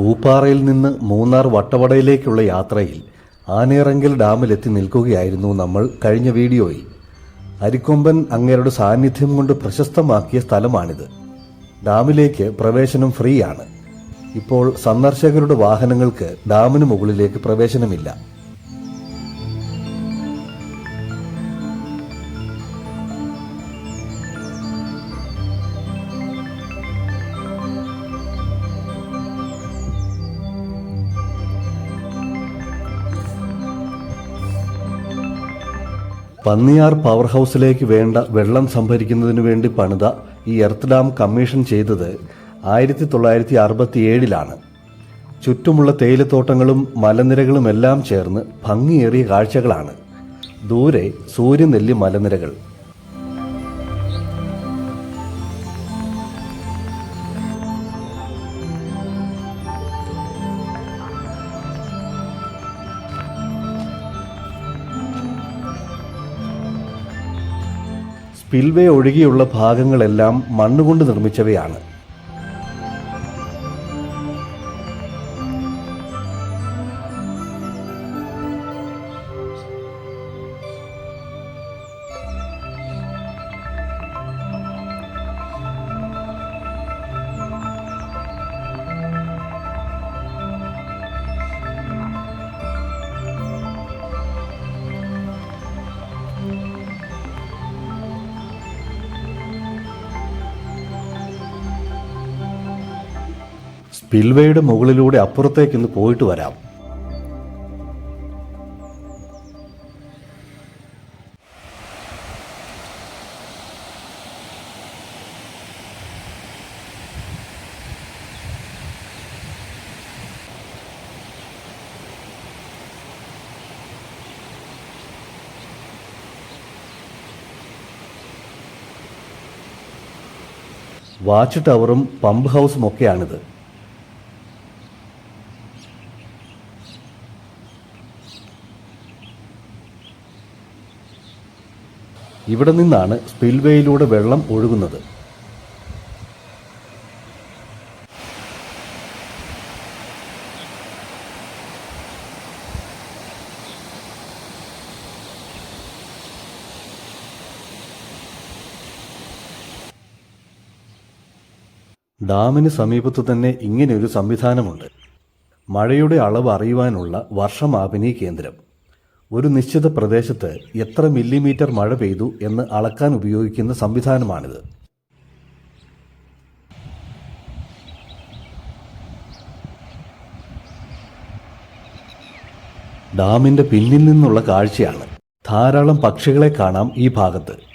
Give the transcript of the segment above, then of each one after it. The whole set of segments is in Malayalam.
പൂപ്പാറയിൽ നിന്ന് മൂന്നാർ വട്ടവടയിലേക്കുള്ള യാത്രയിൽ ആനേറങ്കൽ ഡാമിലെത്തി നിൽക്കുകയായിരുന്നു നമ്മൾ കഴിഞ്ഞ വീഡിയോയിൽ. അരിക്കൊമ്പൻ അങ്ങേരുടെ സാന്നിധ്യം കൊണ്ട് പ്രശസ്തമാക്കിയ സ്ഥലമാണിത്. ഡാമിലേക്ക് പ്രവേശനം ഫ്രീ ആണ് ഇപ്പോൾ സന്ദർശകരുടെ വാഹനങ്ങൾക്ക് ഡാമിന് മുകളിലേക്ക് പ്രവേശനമില്ല. പന്നിയാർ പവർ ഹൗസിലേക്ക് വേണ്ട വെള്ളം സംഭരിക്കുന്നതിനു വേണ്ടി പണിത ഈ എർത്ത് ഡാം കമ്മീഷൻ ചെയ്തത് ആയിരത്തി തൊള്ളായിരത്തി അറുപത്തിയേഴിലാണ് ചുറ്റുമുള്ള തേയിലത്തോട്ടങ്ങളും മലനിരകളും എല്ലാം ചേർന്ന് ഭംഗിയേറിയ കാഴ്ചകളാണ്. ദൂരെ സൂര്യനെല്ലി മലനിരകൾ. സ്പിൽവേ ഒഴികെയുള്ള ഭാഗങ്ങളെല്ലാം മണ്ണുകൊണ്ട് നിർമ്മിച്ചവയാണ്. സ്പിൽവേയുടെ മുകളിലൂടെ അപ്പുറത്തേക്കൊന്ന് പോയിട്ട് വരാം. വാച്ച് ടവറും പമ്പ് ഹൗസും ഒക്കെയാണിത് ഇവിടെ നിന്നാണ് സ്പിൽവേയിലൂടെ വെള്ളം ഒഴുകുന്നത്. ഡാമിന് സമീപത്തു തന്നെ ഇങ്ങനെയൊരു സംവിധാനമുണ്ട്. മഴയുടെ അളവ് അറിയുവാനുള്ള വർഷമാപിനി കേന്ദ്രം. ഒരു നിശ്ചിത പ്രദേശത്ത് എത്ര മില്ലിമീറ്റർ മഴ പെയ്തു എന്ന് അളക്കാൻ ഉപയോഗിക്കുന്ന സംവിധാനമാണിത്. ഡാമിന്റെ പിന്നിൽ നിന്നുള്ള കാഴ്ചയാണ്. ധാരാളം പക്ഷികളെ കാണാം ഈ ഭാഗത്ത്.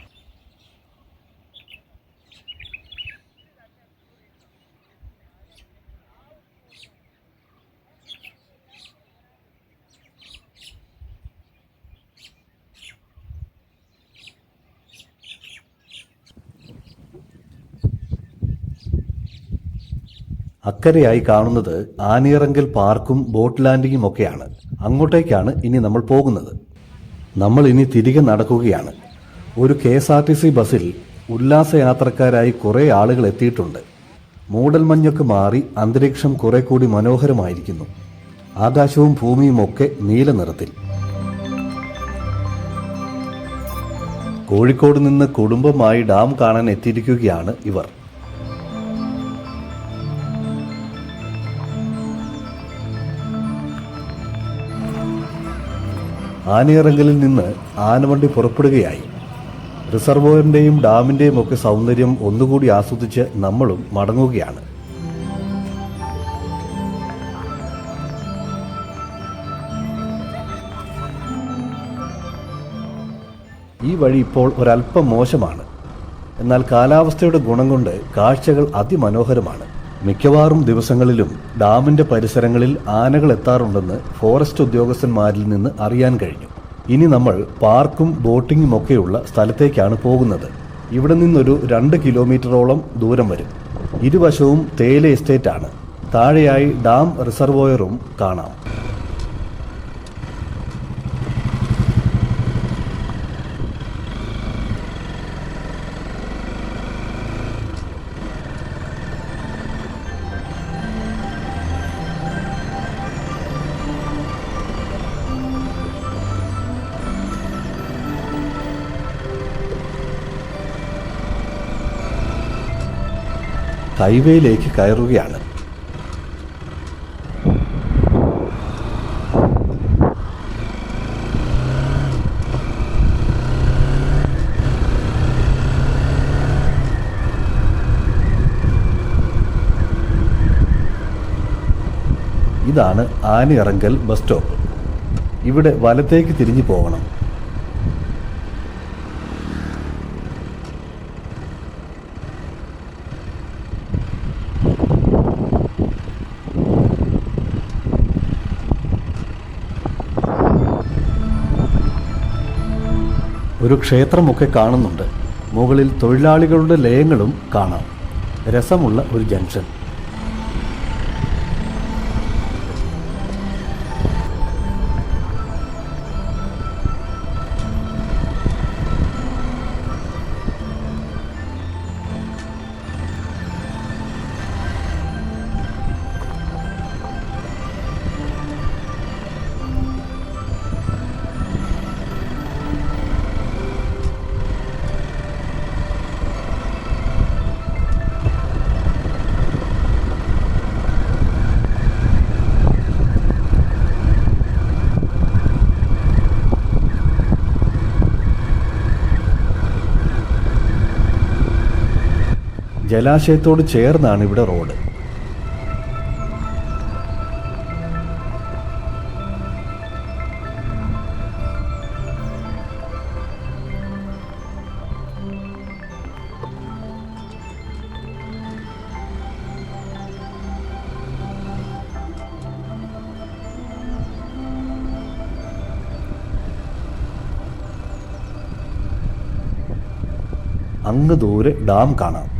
അക്കരെയായി കാണുന്നത് ആനിയറങ്കൽ പാർക്കും ബോട്ട് ലാൻഡിങ്ങും ഒക്കെയാണ്. അങ്ങോട്ടേക്കാണ് ഇനി നമ്മൾ പോകുന്നത്. നമ്മൾ ഇനി തിരികെ നടക്കുകയാണ്. ഒരു K S R T C ബസ്സിൽ ഉല്ലാസയാത്രക്കാരായി കുറേ ആളുകൾ എത്തിയിട്ടുണ്ട്. മൂടൽമഞ്ഞൊക്കെ മാറി അന്തരീക്ഷം കുറെ കൂടി മനോഹരമായിരിക്കുന്നു. ആകാശവും ഭൂമിയും ഒക്കെ നീല നിറത്തിൽ. കോഴിക്കോട് നിന്ന് കുടുംബമായി ഡാം കാണാൻ എത്തിയിരിക്കുകയാണ് ഇവർ. ആനയിറങ്കലിൽ നിന്ന് ആനവണ്ടി പുറപ്പെടുകയായി. റിസർവോയറിന്റെയും ഡാമിന്റെയും ഒക്കെ സൗന്ദര്യം ഒന്നുകൂടി ആസ്വദിച്ച് നമ്മളും മടങ്ങുകയാണ്. ഈ വഴി ഇപ്പോൾ ഒരല്പം മോശമാണ്. എന്നാൽ കാലാവസ്ഥയുടെ ഗുണം കൊണ്ട് കാഴ്ചകൾ അതിമനോഹരമാണ്. മിക്കവാറും ദിവസങ്ങളിലും ഡാമിന്റെ പരിസരങ്ങളിൽ ആനകൾ എത്താറുണ്ടെന്ന് ഫോറസ്റ്റ് ഉദ്യോഗസ്ഥന്മാരിൽ നിന്ന് അറിയാൻ കഴിഞ്ഞു. ഇനി നമ്മൾ പാർക്കും ബോട്ടിങ്ങും ഒക്കെയുള്ള സ്ഥലത്തേക്കാണ് പോകുന്നത്. ഇവിടെ നിന്നൊരു രണ്ട് കിലോമീറ്ററോളം ദൂരം വരും. ഇരുവശവും തേയില എസ്റ്റേറ്റാണ്. താഴെയായി ഡാം റിസർവോയറും കാണാം. ഹൈവേയിലേക്ക് കയറുകയാണ്. ഇതാണ് ആനയിറങ്കൽ ബസ് സ്റ്റോപ്പ്. ഇവിടെ വലത്തേക്ക് തിരിഞ്ഞു പോകണം. ഒരു ക്ഷേത്രമൊക്കെ കാണുന്നുണ്ട്. മുകളിൽ തൊഴിലാളികളുടെ ലയങ്ങളും കാണാം. രസമുള്ള ഒരു ജംഗ്ഷൻ. ജലാശയത്തോട് ചേർന്നാണ് ഇവിടെ റോഡ്. അങ്ങ് ദൂരെ ഡാം കാണാം.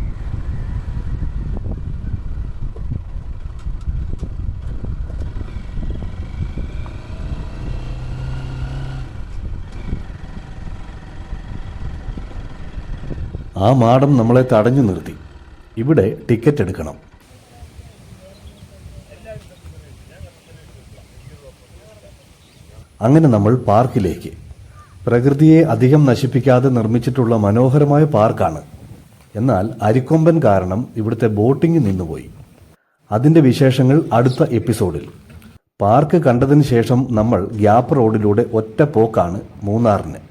ആ മാഡം നമ്മളെ തടഞ്ഞു നിർത്തി. ഇവിടെ ടിക്കറ്റ് എടുക്കണം. അങ്ങനെ നമ്മൾ പാർക്കിലേക്ക്. പ്രകൃതിയെ അധികം നശിപ്പിക്കാതെ നിർമ്മിച്ചിട്ടുള്ള മനോഹരമായ പാർക്കാണ്. എന്നാൽ അരിക്കൊമ്പൻ കാരണം ഇവിടുത്തെ ബോട്ടിംഗ് നിന്നുപോയി. അതിന്റെ വിശേഷങ്ങൾ അടുത്ത എപ്പിസോഡിൽ. പാർക്ക് കണ്ടതിന് ശേഷം നമ്മൾ ഗ്യാപ് റോഡിലൂടെ ഒറ്റ പോക്കാണ് മൂന്നാറിന്.